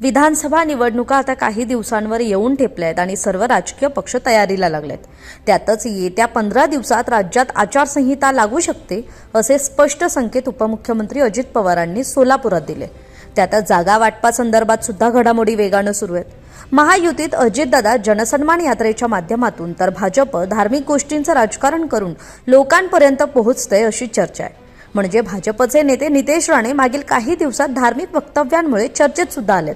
विधानसभा निवडणुका आता काही दिवसांवर येऊन ठेपल्या आहेत आणि सर्व राजकीय पक्ष तयारीला लागलेत. त्यातच येत्या पंधरा दिवसात राज्यात आचारसंहिता लागू शकते असे स्पष्ट संकेत उपमुख्यमंत्री अजित पवारांनी सोलापुरात दिले. त्यातच जागा वाटपासंदर्भात सुद्धा घडामोडी वेगानं सुरू आहेत. महायुतीत अजितदादा जनसन्मान यात्रेच्या माध्यमातून तर भाजप धार्मिक गोष्टींचं राजकारण करून लोकांपर्यंत पोहोचतंय अशी चर्चा आहे. म्हणजे भाजपचे नेते नितेश राणे मागील काही दिवसात धार्मिक वक्तव्यांमुळे चर्चेत सुद्धा आलेत.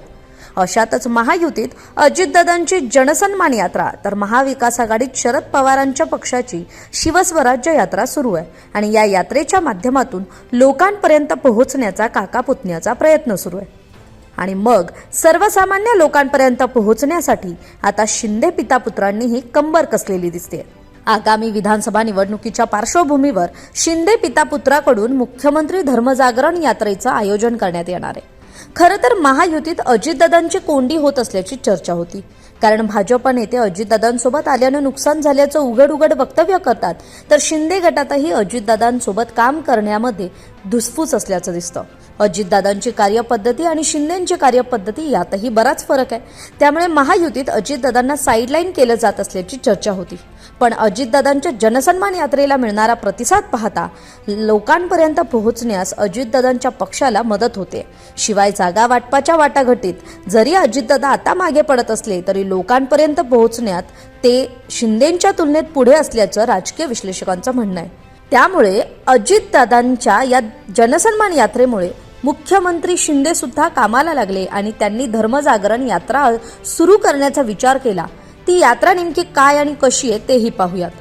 अशातच महायुतीत अजितदादांची जनसन्मान यात्रा तर महाविकास आघाडीत शरद पवारांच्या पक्षाची शिवस्वराज्य यात्रा सुरू आहे. आणि या यात्रेच्या माध्यमातून लोकांपर्यंत पोहोचण्याचा काका पुतण्याचा प्रयत्न सुरू आहे. आणि मग सर्वसामान्य लोकांपर्यंत पोहोचण्यासाठी आता शिंदे पिता पुत्रांनीही कंबर कसलेली दिसते. आगामी विधानसभा निवडणुकीच्या पार्श्वभूमीवर शिंदे पिता पुत्राकडून मुख्यमंत्री धर्मजागरण यात्रेचं आयोजन करण्यात येणार आहे. खरं तर महायुतीत अजितदादांची कोंडी होत असल्याची चर्चा होती. कारण भाजप नेते अजितदादांसोबत आल्यानं नुकसान झाल्याचं उघड उघड वक्तव्य करतात. तर शिंदे गटातही अजितदादांसोबत काम करण्यामध्ये धुसफूस असल्याचं दिसतं. अजितदादांची कार्यपद्धती आणि शिंदेंची कार्यपद्धती यातही बराच फरक आहे. त्यामुळे महायुतीत अजितदादांना साईडलाईन केलं जात असल्याची चर्चा होती. पण अजितदादांच्या जनसन्मान यात्रेला मिळणारा प्रतिसाद पाहता लोकांपर्यंत पोहोचण्यास अजितदादांच्या पक्षाला मदत होते. शिवाय जागा वाटपाच्या वाटाघाटीत जरी अजितदादा आता मागे पडत असले तरी लोकांपर्यंत पोहोचण्यात ते शिंदेंच्या तुलनेत पुढे असल्याचं राजकीय विश्लेषकांचं म्हणणं आहे. त्यामुळे अजितदादांच्या या जनसन्मान यात्रेमुळे मुख्यमंत्री शिंदे सुद्धा कामाला लागले आणि त्यांनी धर्मजागरण यात्रा सुरू करण्याचा विचार केला. ती यात्रा नेमकी काय आणि कशी आहे तेही पाहूयात.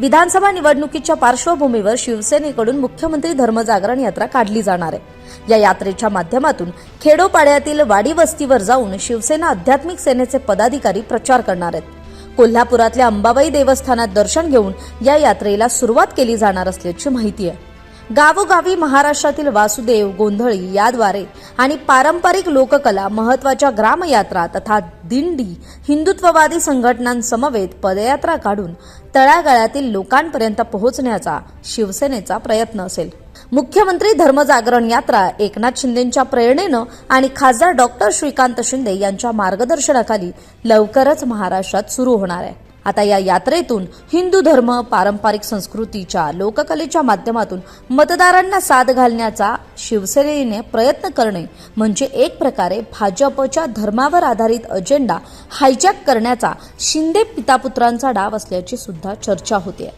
विधानसभा निवडणुकीच्या पार्श्वभूमीवर शिवसेनेकडून मुख्यमंत्री धर्मजागरण यात्रा काढली जाणार आहे. या यात्रेच्या माध्यमातून खेडोपाड्यातील वाडी वस्तीवर जाऊन शिवसेना आध्यात्मिक सेनेचे पदाधिकारी प्रचार करणार आहेत. कोल्हापुरातल्या अंबाबाई देवस्थानात दर्शन घेऊन या यात्रेला सुरुवात केली जाणार असल्याची माहिती आहे. गावोगावी महाराष्ट्रातील वासुदेव गोंधळी याद्वारे आणि पारंपरिक लोककला महत्त्वाच्या ग्रामयात्रा तथा दिंडी हिंदुत्ववादी संघटनांसमवेत पदयात्रा काढून तळागाळातील लोकांपर्यंत पोहोचण्याचा शिवसेनेचा प्रयत्न असेल. मुख्यमंत्री धर्मजागरण यात्रा एकनाथ शिंदेंच्या प्रेरणेनं आणि खासदार डॉक्टर श्रीकांत शिंदे यांच्या मार्गदर्शनाखाली लवकरच महाराष्ट्रात सुरू होणार आहे. आता या यात्रेतून हिंदू धर्म पारंपरिक संस्कृतीच्या लोककलेच्या माध्यमातून मतदारांना साथ घालण्याचा शिवसेनेने प्रयत्न करणे म्हणजे एक प्रकारे भाजपच्या धर्मावर आधारित अजेंडा हायजॅक करण्याचा शिंदे पितापुत्रांचा डाव असल्याची सुद्धा चर्चा होते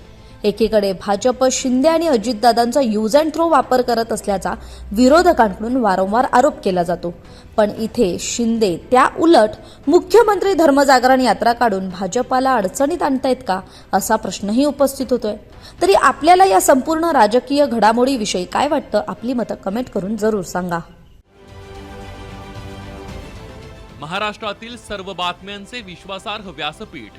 एकीकडे भाजप शिंदे आणि अजितदादांचा यूज अँड थ्रो वापर करत असल्याचा विरोधकांकडून वारंवार आरोप केला जातो. पण इथे शिंदे त्या उलट मुख्यमंत्री धर्मजागरण यात्रा काढून भाजपाला अडचणीत आणतायत का असा प्रश्नही उपस्थित होतोय. तरी आपल्याला या संपूर्ण राजकीय घडामोडीविषयी काय वाटतं आपली मतं कमेंट करून जरूर सांगा. महाराष्ट्रातील सर्व बातम्यांचे विश्वासार्ह व्यासपीठ